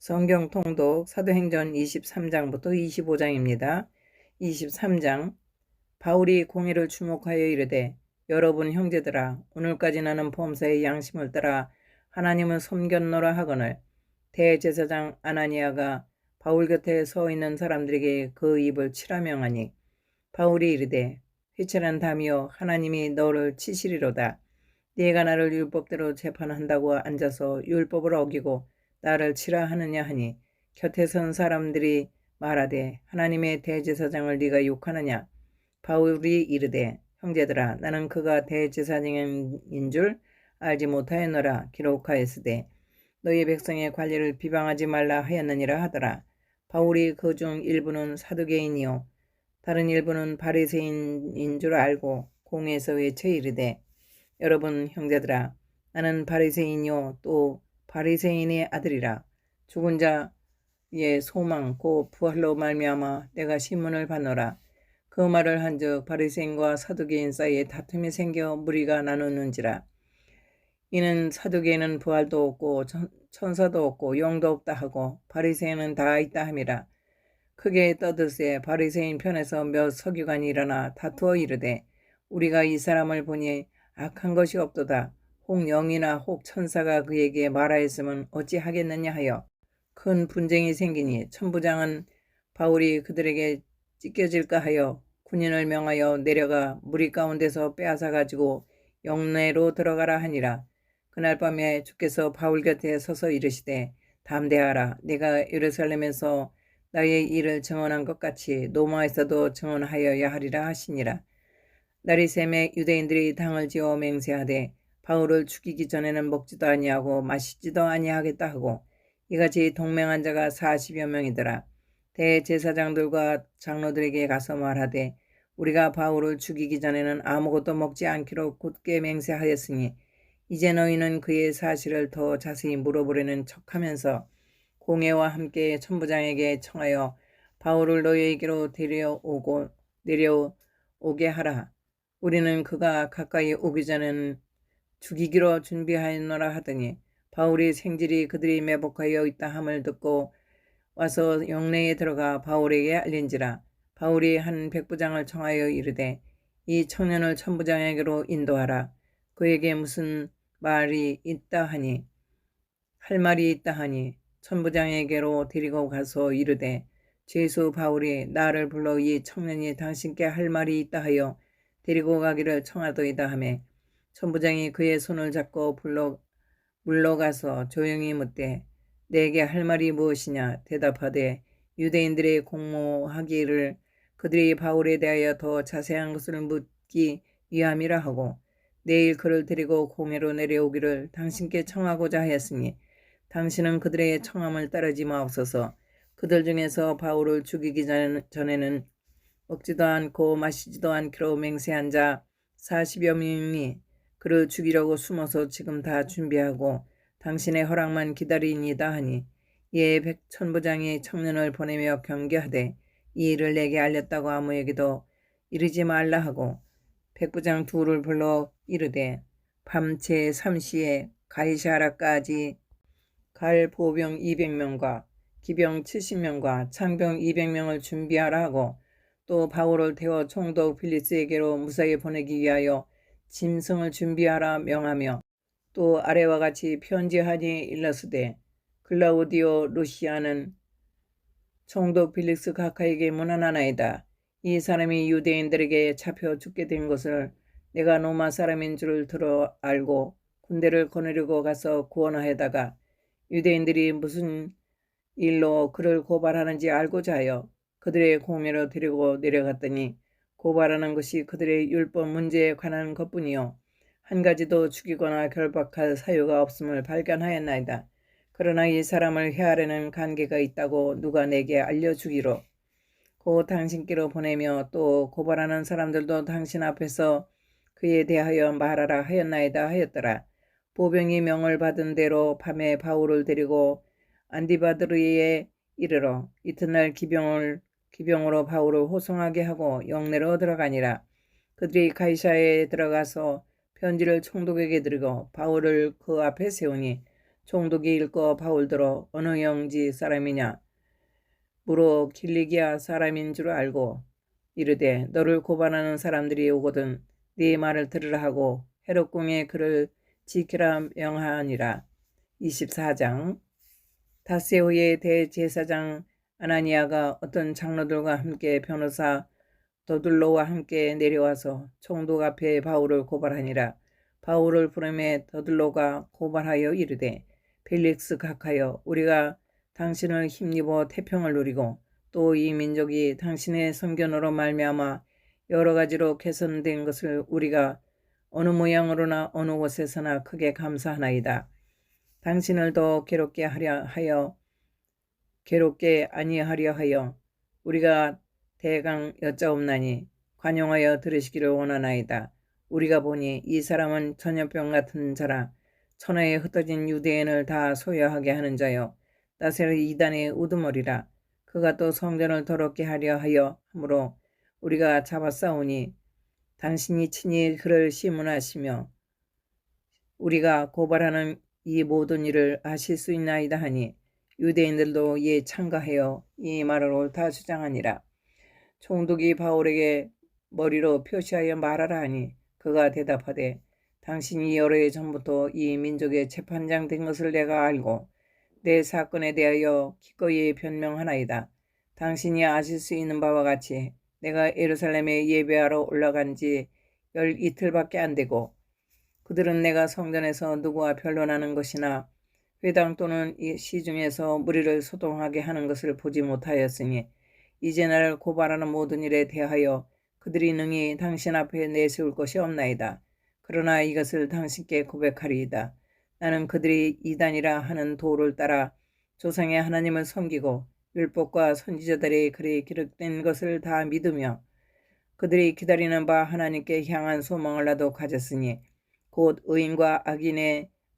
성경 통독 사도행전 23장부터 25장입니다. 23장. 바울이 공의를 주목하여 이르되 여러분 형제들아 오늘까지 나는 범사의 양심을 따라 하나님을 섬겼노라 하거늘. 대제사장 아나니아가 바울 곁에 서 있는 사람들에게 그 입을 치라 명하니. 바울이 이르되 회칠한 담이여 하나님이 너를 치시리로다. 네가 나를 율법대로 재판한다고 앉아서 율법을 어기고 나를 치라 하느냐 하니 곁에 선 사람들이 말하되 하나님의 대제사장을 네가 욕하느냐? 바울이 이르되 형제들아 나는 그가 대제사장인 줄 알지 못하였노라 기록하였으되 너희 백성의 관리를 비방하지 말라 하였느니라 하더라. 바울이 그 중 일부는 사두개인이요. 다른 일부는 바리새인인 줄 알고 공에서 외쳐 이르되 여러분 형제들아 나는 바리새인이요. 또 바리새인의 아들이라. 죽은 자의 소망 고 부활로 말미암아 내가 신문을 받노라. 그 말을 한즉 바리새인과 사두개인 사이에 다툼이 생겨 무리가 나누는지라. 이는 사두개인은 부활도 없고 천사도 없고 영도 없다 하고 바리새인은 다 있다 함이라. 크게 떠들세 바리새인 편에서 몇 서기관이 일어나 다투어 이르되 우리가 이 사람을 보니 악한 것이 없도다 혹 영이나 혹 천사가 그에게 말하였으면 어찌하겠느냐 하여 큰 분쟁이 생기니 천부장은 바울이 그들에게 찢겨질까 하여 군인을 명하여 내려가 무리 가운데서 빼앗아 가지고 영내로 들어가라 하니라. 그날 밤에 주께서 바울 곁에 서서 이르시되 담대하라. 내가 예루살렘에서 나의 일을 증언한 것 같이 노마에서도 증언하여야 하리라 하시니라. 날이 샘에 유대인들이 당을 지어 맹세하되 바울을 죽이기 전에는 먹지도 아니하고 마시지도 아니하겠다 하고 이같이 동맹한 자가 40여 명이더라. 대제사장들과 장로들에게 가서 말하되 우리가 바울을 죽이기 전에는 아무것도 먹지 않기로 굳게 맹세하였으니 이제 너희는 그의 사실을 더 자세히 물어보려는 척하면서 공회와 함께 천부장에게 청하여 바울을 너희에게로 데려오고 내려오게 하라. 우리는 그가 가까이 오기 전에는 죽이기로 준비하였노라 하더니 바울이 생질이 그들이 매복하여 있다 함을 듣고 와서 영내에 들어가 바울에게 알린지라 바울이 한 백부장을 청하여 이르되 이 청년을 천부장에게로 인도하라. 그에게 무슨 말이 있다 하니? 할 말이 있다 하니? 천부장에게로 데리고 가서 이르되 제수 바울이 나를 불러 이 청년이 당신께 할 말이 있다 하여 데리고 가기를 청하더이다 하매 천부장이 그의 손을 잡고 불러 물러가서 조용히 묻되 내게 할 말이 무엇이냐? 대답하되 유대인들의 공모하기를 그들이 바울에 대하여 더 자세한 것을 묻기 위함이라 하고 내일 그를 데리고 공회로 내려오기를 당신께 청하고자 하였으니 당신은 그들의 청함을 따르지 마옵소서. 그들 중에서 바울을 죽이기 전에는 먹지도 않고 마시지도 않기로 맹세한 자 40여 명이 그를 죽이려고 숨어서 지금 다 준비하고 당신의 허락만 기다리니다 하니 이에 백천부장이 청년을 보내며 경계하되 이 일을 내게 알렸다고 아무에게도 이르지 말라 하고 백부장 둘을 불러 이르되 밤새 3시에 가이샤라까지 갈 보병 200명과 기병 70명과 창병 200명을 준비하라 하고 또 바울을 태워 총독 필리스에게로 무사히 보내기 위하여 짐승을 준비하라 명하며 또 아래와 같이 편지하니 일러스되 글라우디오 루시아는 총독 필릭스 카카에게 문안하나이다. 이 사람이 유대인들에게 잡혀 죽게 된 것을 내가 로마 사람인 줄 들어 알고 군대를 거느리고 가서 구원하여다가 유대인들이 무슨 일로 그를 고발하는지 알고자 하여 그들의 공회로 데리고 내려갔더니 고발하는 것이 그들의 율법 문제에 관한 것뿐이요. 한 가지도 죽이거나 결박할 사유가 없음을 발견하였나이다. 그러나 이 사람을 해하려는 관계가 있다고 누가 내게 알려주기로 곧 당신께로 보내며 또 고발하는 사람들도 당신 앞에서 그에 대하여 말하라 하였나이다 하였더라. 보병이 명을 받은 대로 밤에 바울을 데리고 안디바드르에 이르러 이튿날 기병을 기병으로 바울을 호송하게 하고 영내로 들어가니라. 그들이 가이사에 들어가서 편지를 총독에게 드리고 바울을 그 앞에 세우니 총독이 읽고 바울들어 어느 영지 사람이냐? 무로 길리기아 사람인 줄 알고 이르되 너를 고발하는 사람들이 오거든 네 말을 들으라 하고 헤롯 궁에 그를 지키라 명하니라. 24장. 다세오의 대제사장 아나니아가 어떤 장로들과 함께 변호사 더둘로와 함께 내려와서 총독 앞에 바울을 고발하니라. 바울을 부름에 더둘로가 고발하여 이르되 벨릭스 각하여 우리가 당신을 힘입어 태평을 누리고 또 이 민족이 당신의 선견으로 말미암아 여러 가지로 개선된 것을 우리가 어느 모양으로나 어느 곳에서나 크게 감사하나이다. 당신을 더 괴롭게 하려 하여 괴롭게 아니하려 하여 우리가 대강 여짜옵나니 관용하여 들으시기를 원하나이다. 우리가 보니 이 사람은 전염병 같은 자라 천하에 흩어진 유대인을 다 소유하게 하는 자요 나셀 이단의 우두머리라 그가 또 성전을 더럽게 하려 하여 하므로 우리가 잡아싸우니 당신이 친히 그를 시문하시며 우리가 고발하는 이 모든 일을 아실 수 있나이다 하니 유대인들도 이에 참가하여 이 말을 옳다 주장하니라. 총독이 바울에게 머리로 표시하여 말하라 하니 그가 대답하되 당신이 여러 해 전부터 이 민족의 재판장 된 것을 내가 알고 내 사건에 대하여 기꺼이 변명하나이다. 당신이 아실 수 있는 바와 같이 내가 예루살렘에 예배하러 올라간 지 열 이틀밖에 안 되고 그들은 내가 성전에서 누구와 변론하는 것이나 회당 또는 시중에서 무리를 소동하게 하는 것을 보지 못하였으니 이제 나를 고발하는 모든 일에 대하여 그들이 능히 당신 앞에 내세울 것이 없나이다. 그러나 이것을 당신께 고백하리이다. 나는 그들이 이단이라 하는 도를 따라 조상의 하나님을 섬기고 율법과 선지자들의 글이 기록된 것을 다 믿으며 그들이 기다리는 바 하나님께 향한 소망을 나도 가졌으니 곧 의인과 악인의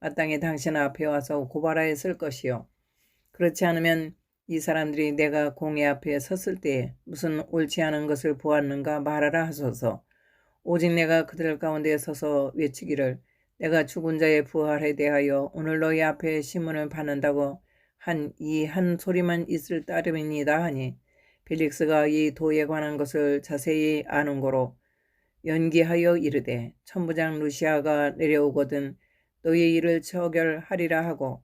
마땅히 당신 앞에 와서 고발하였을 것이요. 그렇지 않으면 이 사람들이 내가 공회 앞에 섰을 때에 무슨 옳지 않은 것을 보았는가 말하라 하소서. 오직 내가 그들 가운데 서서 외치기를 내가 죽은 자의 부활에 대하여 오늘 너희 앞에 신문을 받는다고 한 이한 소리만 있을 따름이니다 하니 벨릭스가 이 도에 관한 것을 자세히 아는 거로 연기하여 이르되 천부장 루시아가 내려오거든 너희 일을 처결하리라 하고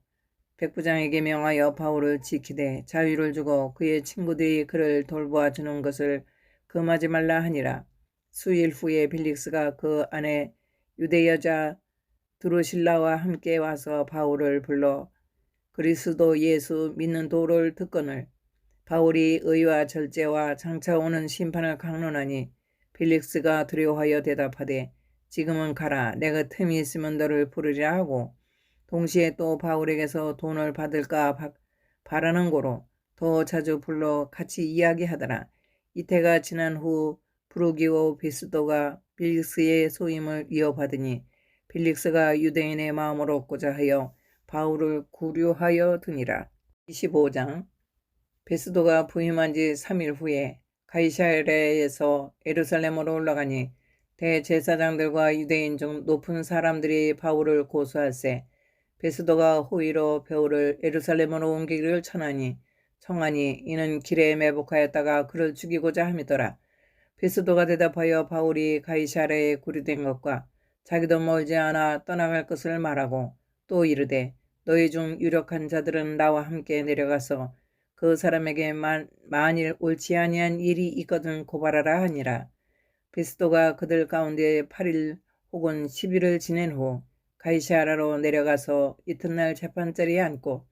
백부장에게 명하여 바울을 지키되 자유를 주고 그의 친구들이 그를 돌보아 주는 것을 금하지 말라 하니라. 수일 후에 빌릭스가 그 안에 유대 여자 드루실라와 함께 와서 바울을 불러 그리스도 예수 믿는 도를 듣거늘 바울이 의와 절제와 장차 오는 심판을 강론하니 빌릭스가 두려워하여 대답하되 지금은 가라. 내가 틈이 있으면 너를 부르리라 하고 동시에 또 바울에게서 돈을 받을까 바라는 고로 더 자주 불러 같이 이야기하더라. 이태가 지난 후 브루기오 비스도가 빌릭스의 소임을 이어받으니 빌릭스가 유대인의 마음을 얻고자 하여 바울을 구류하여 드니라. 25장 베스도가 부임한 지 3일 후에 가이샤레에서 에루살렘으로 올라가니 대제사장들과 유대인 중 높은 사람들이 바울을 고소할세 베스도가 호의로 배우를 에루살렘으로 옮기기를 청하니 청하니 이는 길에 매복하였다가 그를 죽이고자 함이더라. 베스도가 대답하여 바울이 가이샤레에 구류된 것과 자기도 멀지 않아 떠나갈 것을 말하고 또 이르되 너희 중 유력한 자들은 나와 함께 내려가서 그 사람에게 만, 만일 옳지 아니한 일이 있거든 고발하라 하니라. 베스도가 그들 가운데 8일 혹은 10일을 지낸 후 가이샤라로 내려가서 이튿날 재판자리에 앉고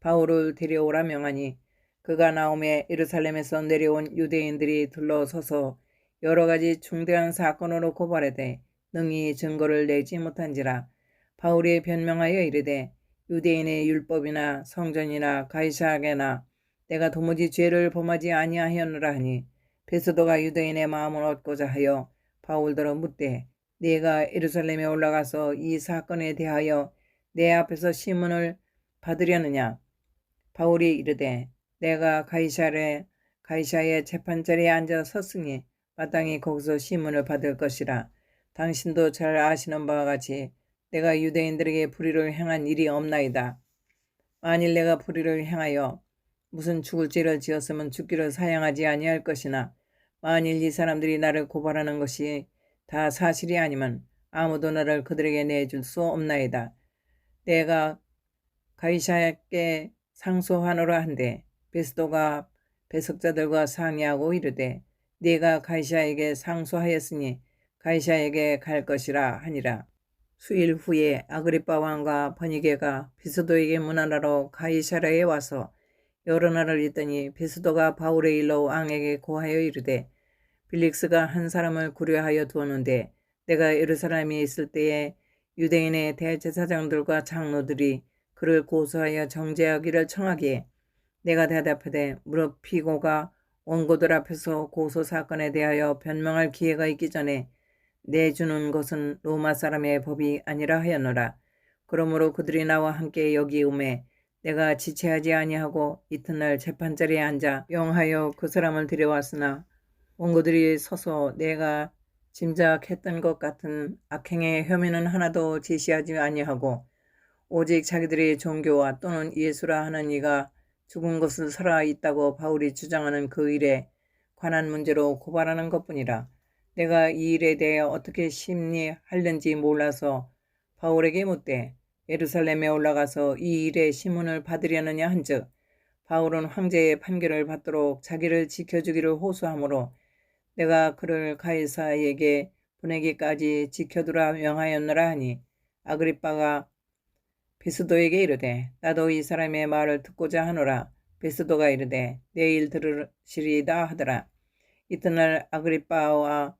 바울을 데려오라 명하니 그가 나오매 예루살렘에서 내려온 유대인들이 둘러서서 여러 가지 중대한 사건으로 고발해대 능히 증거를 내지 못한지라 바울이 변명하여 이르되 유대인의 율법이나 성전이나 가이사에게나 내가 도무지 죄를 범하지 아니하였노라 하니 베스도가 유대인의 마음을 얻고자 하여 바울더러 묻되 네가 예루살렘에 올라가서 이 사건에 대하여 내 앞에서 시문을 받으려느냐 바울이 이르되 내가 가이사에 가이사의 재판자리에 앉아 섰으니 마땅히 거기서 시문을 받을 것이라 당신도 잘 아시는 바와 같이 내가 유대인들에게 불의를 행한 일이 없나이다. 만일 내가 불의를 행하여 무슨 죽을 죄를 지었으면 죽기를 사양하지 아니할 것이나 만일 이 사람들이 나를 고발하는 것이 다 사실이 아니면 아무도 나를 그들에게 내줄 수 없나이다. 내가 가이사에게 상소하노라 한데 베스도가 배석자들과 상의하고 이르되 네가 가이사에게 상소하였으니 가이사에게 갈 것이라 하니라. 수일 후에 아그리빠 왕과 버니게가 베스도에게 문안하러 가이사라에 와서 여러 날을 있더니 베스도가 바울의 일로 왕에게 고하여 이르되 빌릭스가 한 사람을 구려하여 두었는데 내가 예루살렘에 있을 때에 유대인의 대제사장들과 장로들이 그를 고소하여 정죄하기를 청하기에 내가 대답하되 무릎 피고가 원고들 앞에서 고소 사건에 대하여 변명할 기회가 있기 전에 내주는 것은 로마 사람의 법이 아니라 하였노라. 그러므로 그들이 나와 함께 여기 오매 내가 지체하지 아니하고 이튿날 재판자리에 앉아 영하여 그 사람을 데려왔으나 원고들이 서서 내가 짐작했던 것 같은 악행의 혐의는 하나도 제시하지 아니하고 오직 자기들의 종교와 또는 예수라 하는 이가 죽은 것을 살아 있다고 바울이 주장하는 그 일에 관한 문제로 고발하는 것뿐이라. 내가 이 일에 대해 어떻게 심리하려는지 몰라서 바울에게 묻되 예루살렘에 올라가서 이 일의 시문을 받으려느냐 한즉 바울은 황제의 판결을 받도록 자기를 지켜주기를 호소하므로 내가 그를 가이사에게 보내기까지 지켜두라 명하였노라 하니 아그리빠가 베스도에게 이르되 나도 이 사람의 말을 듣고자 하노라. 베스도가 이르되 내일 들으시리다 하더라. 이튿날 아그리빠와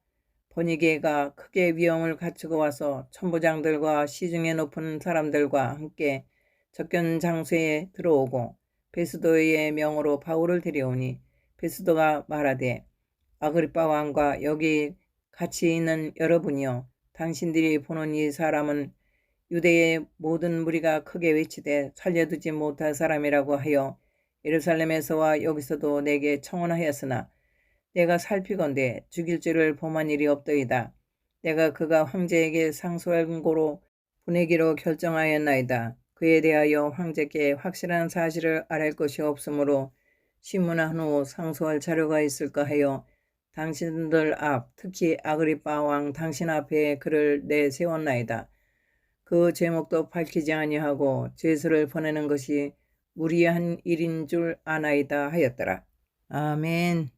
버니게가 크게 위험을 갖추고 와서 천부장들과 시중에 높은 사람들과 함께 접견 장소에 들어오고 베스도의 명으로 바울을 데려오니 베스도가 말하되 아그리빠 왕과 여기 같이 있는 여러분이여 당신들이 보는 이 사람은 유대의 모든 무리가 크게 외치되 살려두지 못할 사람이라고 하여 예루살렘에서와 여기서도 내게 청원하였으나 내가 살피건대 죽일 죄를 범한 일이 없더이다. 내가 그가 황제에게 상소한 고로 보내기로 결정하였나이다. 그에 대하여 황제께 확실한 사실을 알할 것이 없으므로 신문한 후 상소할 자료가 있을까 하여 당신들 앞 특히 아그리빠 왕 당신 앞에 그를 내세웠나이다. 그 제목도 밝히지 아니하고 죄수를 보내는 것이 무리한 일인 줄 아나이다 하였더라. 아멘.